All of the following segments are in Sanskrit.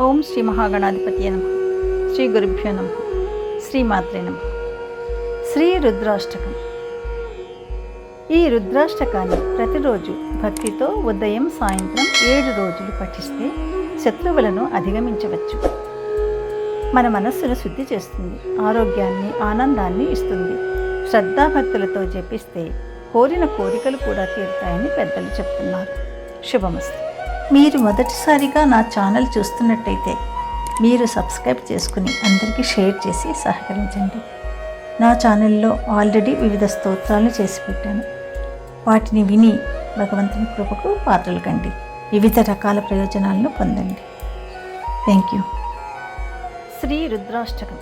ఓం శ్రీ మహాగణాధిపతి నమ. శ్రీ గురుభ్యో నమ. శ్రీమాత్రే నమ. శ్రీ రుద్రాష్టకం. ఈ రుద్రాష్టకాన్ని ప్రతిరోజు భక్తితో ఉదయం సాయంత్రం ఏడు రోజులు పఠిస్తే శత్రువులను అధిగమించవచ్చు. మన మనస్సును శుద్ధి చేస్తుంది. ఆరోగ్యాన్ని ఆనందాన్ని ఇస్తుంది. శ్రద్ధాభక్తులతో జపిస్తే కోరిన కోరికలు కూడా తీరుతాయని పెద్దలు చెప్తున్నారు. శుభమస్తు. మీరు మొదటిసారిగా నా ఛానల్ చూస్తున్నట్టయితే మీరు సబ్స్క్రైబ్ చేసుకుని అందరికీ షేర్ చేసి సహకరించండి. నా ఛానల్లో ఆల్రెడీ వివిధ స్తోత్రాలు చేసి పెట్టాను. వాటిని విని భగవంతుని కృపకు పాత్రలు కండి. వివిధ రకాల ప్రయోజనాలను పొందండి. Thank you Shri Rudrashtakam.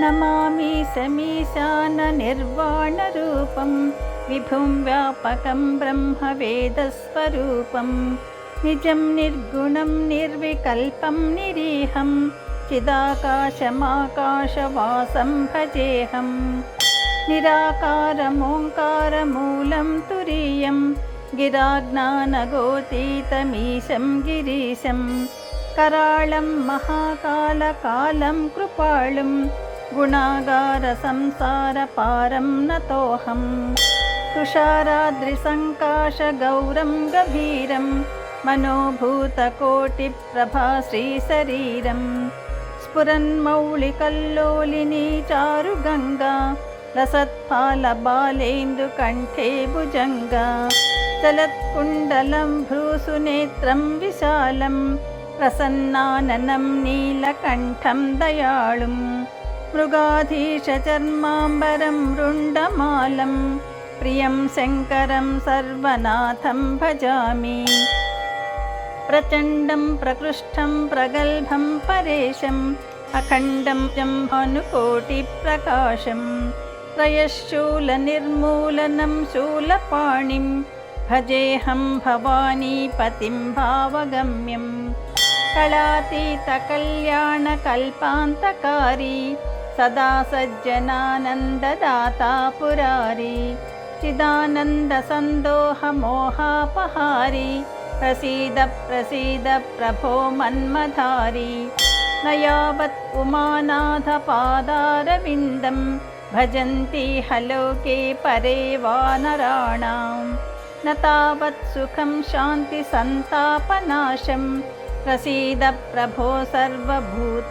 నమామి సమీశాన నిర్వాణ రూపం. విభుం వ్యాపకం బ్రహ్మ వేదస్వరూపం నిజం నిర్గుణం నిర్వికల్పం నిరీహం చిదాకాశమాకాశవాసం భజేహం నిరాకారమోంకారమూలం తురీయం గిరాజ్ఞానగోతీతమీశం గిరీశం कराळं महाकालकालं कृपाळुं गुणागारसंसारपारं नतोऽहं तुषाराद्रिसङ्काशगौरं गभीरं मनोभूतकोटिप्रभाश्रीशरीरं स्फुरन्मौलिकल्लोलिनी चारुगङ्गा लसत्फालबालेन्दुकण्ठे भुजङ्गा। चलत्कुण्डलं भ्रूसुनेत्रं विशालम् प्रसन्नाननं नीलकण्ठं दयाळुं मृगाधीशचर्माम्बरं रुण्डमालं प्रियं शङ्करं सर्वनाथं भजामि प्रचण्डं प्रकृष्टं प्रगल्भं परेशम् अखण्डं जम्भानुकोटिप्रकाशं त्रयशूलनिर्मूलनं शूलपाणिं भजेऽहं भवानीपतिं भावगम्यम्। कलातीतकल्याणकल्पान्तकारी सदा सज्जनानन्ददाता पुरारी चिदानन्दसन्दोहमोहापहारी प्रसीद प्रसीद प्रभो मन्मधारी न यावत् उमानाथपादारविन्दं भजन्ति हलोके परे वानराणाम् न तावत् सुखं शान्तिसन्तापनाशं प्रसीद प्रभो सर्वभूतादिवासं।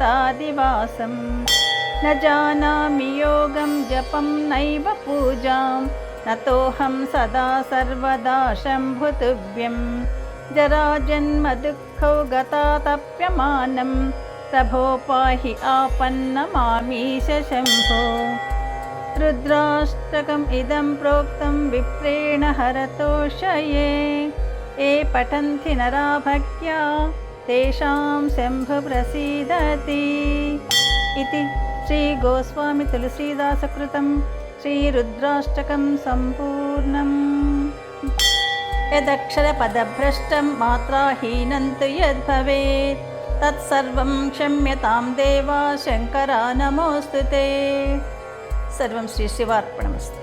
न जानामि योगं जपं नैव पूजां नतोऽहं सदा सर्वदा शम्भुतुभ्यं जराजन्मदुःखौ गतातप्यमानं प्रभो पाहि आपन्नमामीश शम्भो रुद्राष्टकम् इदं प्रोक्तं विप्रेण हरतोषये। ये पठन्ति नरा भक्त्या तेषां शम्भुप्रसीदति इति श्रीगोस्वामि तुलसीदासकृतं श्रीरुद्राष्टकं सम्पूर्णम् यदक्षरपदभ्रष्टं मात्राहीनं तु यद्भवेत् तत्सर्वं क्षम्यतां देवा शङ्करा नमोऽस्तु ते सर्वं श्रीशिवार्पणमस्तु